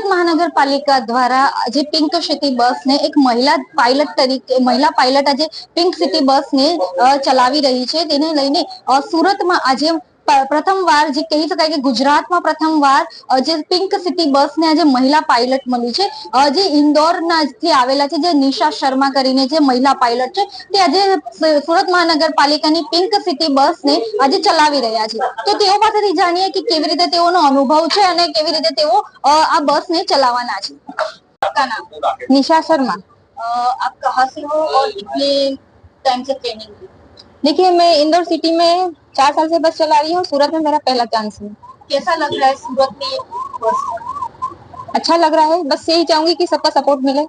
સુરત મહાનગરપાલિકા દ્વારા જે પિંક સિટી બસને એક મહિલા પાયલટ તરીકે, મહિલા પાયલટ આજે પિંક સિટી બસને ચલાવી રહી છે. તેને લઈને સુરતમાં આજે પ્રથમવાર જે કહી શકાય કે ગુજરાતમાં પ્રથમવાર જે પિંક સિટી બસને આજે મહિલા પાયલટ મળી છે. જે ઇન્દોરના થી આવેલા છે જે નિશા શર્મા કરીને જે મહિલા પાયલટ છે તે આજે સુરત મહાનગરપાલિકાની પિંક સિટી બસને આજે ચલાવી રહ્યા છે. તો તેઓ પાસેથી જાણીએ કે કેવી રીતે તેઓનો અનુભવ છે અને કેવી રીતે તેઓ આ બસ ને ચલાવવાના છે. નિશા શર્મા. આપ કહા સે હો ઓર કિતને ટાઈમ સે ટ્રેનિંગ देखिए मैं इंदौर सिटी में चार साल से बस चला रही हूँ सूरत में मेरा पहला चांस है। कैसा लग रहा है सूरत में बस? अच्छा लग रहा है बस यही चाहूँगी कि सबका सपोर्ट मिले।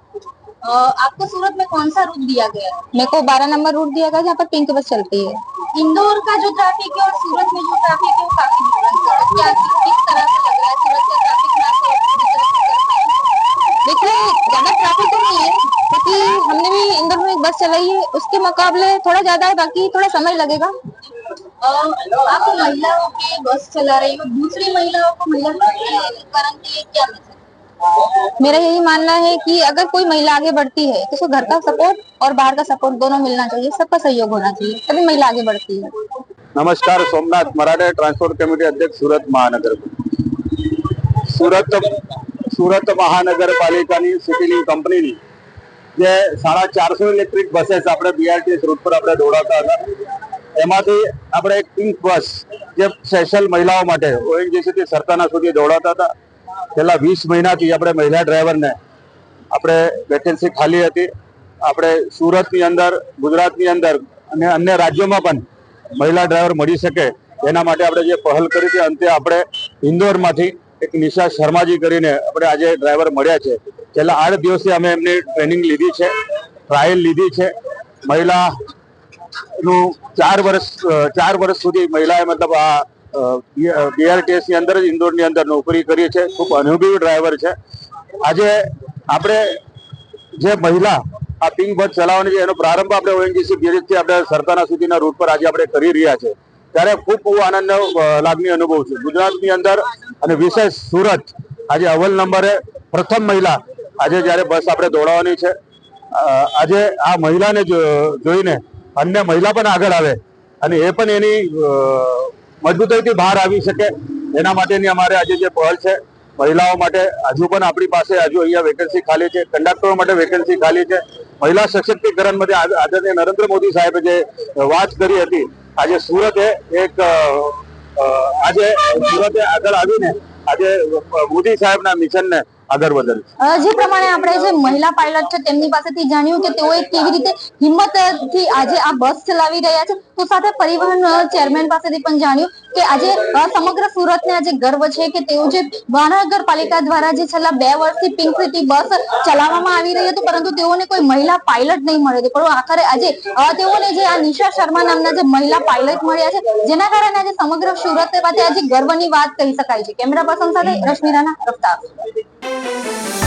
आपको सूरत में कौन सा रूट दिया गया? है मेरे को बारह नंबर रूट दिया गया जहाँ पर पिंक बस चलती है। इंदौर का जो ट्रैफ़िक है और सूरत में जो ट्रैफ़िक है वो काफ़ी डिफरेंस है। क्या किस तरह से लग रहा है सूरत का ट्रैफ़िक में आपको पूरी तरह से कर पाएँगे? देखिए ज़्यादा ट्रैफ़िक तो नहीं है क्योंकि हमने भी इंदौर में एक बस चलाई है उसके मुकाबले थोड़ा ज्यादा है बाकी थोड़ा समय लगेगा अ, आप महिलाओं की बस चला रही हो दूसरी महिलाओं को महिला करण के लिए क्या मैसेज मेरा यही मानना है कि अगर कोई महिला आगे बढ़ती है तो उसको घर का सपोर्ट और बाहर का सपोर्ट दोनों मिलना चाहिए सबका सहयोग होना चाहिए तभी महिला आगे बढ़ती है નમસ્કાર સોમનાથ મરાઠે ટ્રાન્સપોર્ટ કમિટી અધ્યક્ષ સુરત મહાનગર સુરત સુરત મહાનગરપાલિકાની સિટીની કંપનીની જે સાડા ચારસો ઇલેક્ટ્રિક બસેસ આપણે બીઆરટીએસ રૂટ પર આપણે દોડાવતા હતા. એમાંથી આપણે એક પિંક બસ જે સ્પેશિયલ મહિલાઓ માટે ઓએનજીસીથી સરતાના સુધી દોડાવતા હતા. છેલ્લા વીસ મહિનાથી આપણે મહિલા ડ્રાઈવરને આપણે વેકેન્સી ખાલી હતી. આપણે સુરતની અંદર, ગુજરાતની અંદર અને અન્ય રાજ્યોમાં પણ મહિલા ડ્રાઈવર મળી શકે એના માટે આપણે જે પહેલ કરી હતી, અંતે આપણે ઇન્દોરમાંથી એક નિશા શર્માજી કરીને આપણે આજે ડ્રાઈવર મળ્યા છે. છેલ્લા આઠ દિવસથી અમે એમની ટ્રેનિંગ લીધી છે ટ્રાયલ લીધી છે. મહિલા નું ચાર વર્ષ ચાર વર્ષ સુધી મહિલાએ મતલબ આ બીઆરટીએસની અંદર જ ઇન્દોરની અંદર નોકરી કરી છે. ખૂબ અનુભવી ડ્રાઈવર છે. આજે આપણે જે મહિલા આ પિંક બસ ચલાવવાની છે, એનો પ્રારંભ આપણે ઓએનજીસી બેરેજથી આપણે સરતાના સુધીના રૂટ પર આજે આપણે કરી રહ્યા છે. ત્યારે ખૂબ બહુ આનંદ લાગણી અનુભવ છું. ગુજરાતની અંદર અને વિશેષ સુરત આજે અવ્વલ નંબરે પ્રથમ મહિલા આજે જ્યારે બસ આપણે દોડાવવાની છે આજે આ મહિલાને જોઈને અન્ય મહિલા પણ આગળ આવે અને એ પણ એની મજબૂતાઈથી બહાર આવી શકે. એના માટેની અમારે આજે જે પહેલ છે, મહિલાઓ માટે હજુ પણ આપણી પાસે હજુ અહીંયા વેકેન્સી ખાલી છે કંડક્ટરો માટે વેકેન્સી ખાલી છે. મહિલા સશક્તિકરણ માટે આદ- આદરણીય નરેન્દ્ર મોદી સાહેબે જે વાત કરી હતી, આજે સુરતે એક આજે સુરતે આગળ આવીને આજે મોદી સાહેબના મિશનને આગળ વધાર્યું જે પ્રમાણે આપણે જે મહિલા પાયલટ છે, તેમની પાસેથી જાણ્યું કે તેઓએ કેવી રીતે હિંમતથી આજે આ બસ ચલાવી રહ્યા છે. તો સાથે પરિવહન ચેરમેન પાસેથી પણ જાણ્યું કે આજે સમગ્ર સમગ્ર સુરતને આજે ગર્વ છે કે તેઓ જે મહાનગરપાલિકા દ્વારા જે છેલ્લા બે વર્ષથી પિંક સિટી બસ ચલાવવામાં આવી રહી હતું, પરંતુ તેઓને કોઈ મહિલા પાયલટ નહીં મળ્યો હતો. પણ આખરે આજે તેઓને જે આ નિશા શર્મા નામના જે મહિલા પાયલટ મળ્યા છે, જેના કારણે આજે સમગ્ર સુરત માટે આજે ગર્વની વાત કહી શકાય છે. કેમેરા પર્સન સાથે રશ્મિ રાણા Música